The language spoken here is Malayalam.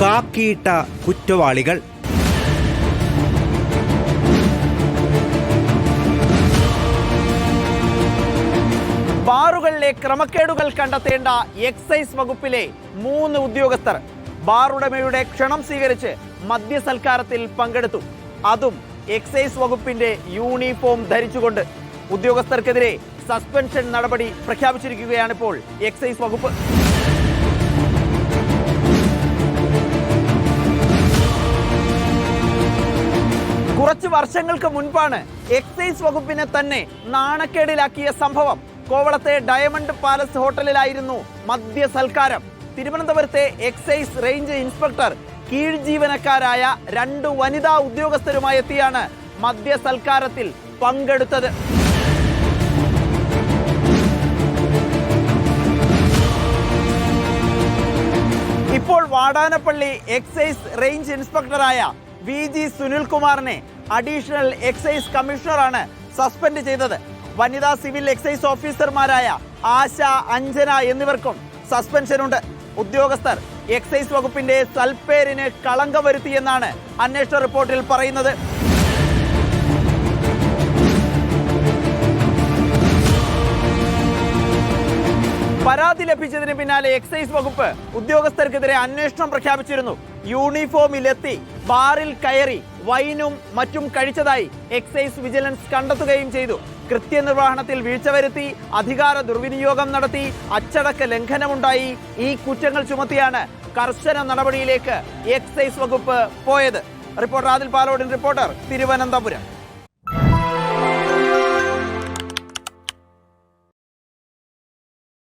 കാക്കിയിട്ട കുറ്റവാളികൾ. ബാറുകളിലെ ക്രമക്കേടുകൾ കണ്ടെത്തേണ്ട എക്സൈസ് വകുപ്പിലെ മൂന്ന് ഉദ്യോഗസ്ഥർ ബാറുടമയുടെ ക്ഷണം സ്വീകരിച്ച് മദ്യസൽക്കാരത്തിൽ പങ്കെടുത്തു. അതും എക്സൈസ് വകുപ്പിന്റെ യൂണിഫോം ധരിച്ചുകൊണ്ട്. ഉദ്യോഗസ്ഥർക്കെതിരെ സസ്പെൻഷൻ നടപടി പ്രഖ്യാപിച്ചിരിക്കുകയാണിപ്പോൾ എക്സൈസ് വകുപ്പ്. കുറച്ച് വർഷങ്ങൾക്ക് മുൻപാണ് എക്സൈസ് വകുപ്പിനെ തന്നെ നാണക്കേടിലാക്കിയ സംഭവം. കോവളത്തെ ഡയമണ്ട് പാലസ് ഹോട്ടലിലായിരുന്നു മദ്യ സൽക്കാരം. തിരുവനന്തപുരത്തെ എക്സൈസ് റേഞ്ച് ഇൻസ്പെക്ടർ കീഴ് ജീവനക്കാരായ രണ്ട് വനിതാ ഉദ്യോഗസ്ഥരുമായി എത്തിയാണ് മദ്യ സൽക്കാരത്തിൽ പങ്കെടുത്തത്. ഇപ്പോൾ വാടാനപ്പള്ളി എക്സൈസ് റേഞ്ച് ഇൻസ്പെക്ടറായ വി ജി സുനിൽകുമാറിനെ അഡീഷണൽ എക്സൈസ് കമ്മീഷണറാണ് സസ്പെൻഡ് ചെയ്തത്. വനിതാ സിവിൽ എക്സൈസ് ഓഫീസർമാരായ ആശ അഞ്ജന എന്നിവർക്കും സസ്പെൻഷനുണ്ട്. ഉദ്യോഗസ്ഥർ എക്സൈസ് വകുപ്പിന്റെ സൽപ്പേരിന് കളങ്കം വരുത്തിയെന്നാണ് അന്വേഷണ റിപ്പോർട്ടിൽ പറയുന്നത്. പരാതി ലഭിച്ചതിന് പിന്നാലെ എക്സൈസ് വകുപ്പ് ഉദ്യോഗസ്ഥർക്കെതിരെ അന്വേഷണം പ്രഖ്യാപിച്ചിരുന്നു. യൂണിഫോമിലെത്തി ബാറിൽ കയറി വൈനും മറ്റും കഴിച്ചതായി എക്സൈസ് വിജിലൻസ് കണ്ടെത്തുകയും ചെയ്തു. കൃത്യനിർവഹണത്തിൽ വീഴ്ച വരുത്തി അധികാര ദുർവിനിയോഗം നടത്തി അച്ചടക്ക ലംഘനമുണ്ടായി. ഈ കുറ്റങ്ങൾ ചുമത്തിയാണ് കർശന നടപടിയിലേക്ക് എക്സൈസ് വകുപ്പ് പോയത്. റിപ്പോർട്ടർ ആദിൽ പാലോടിൻ റിപ്പോർട്ടർ തിരുവനന്തപുരം.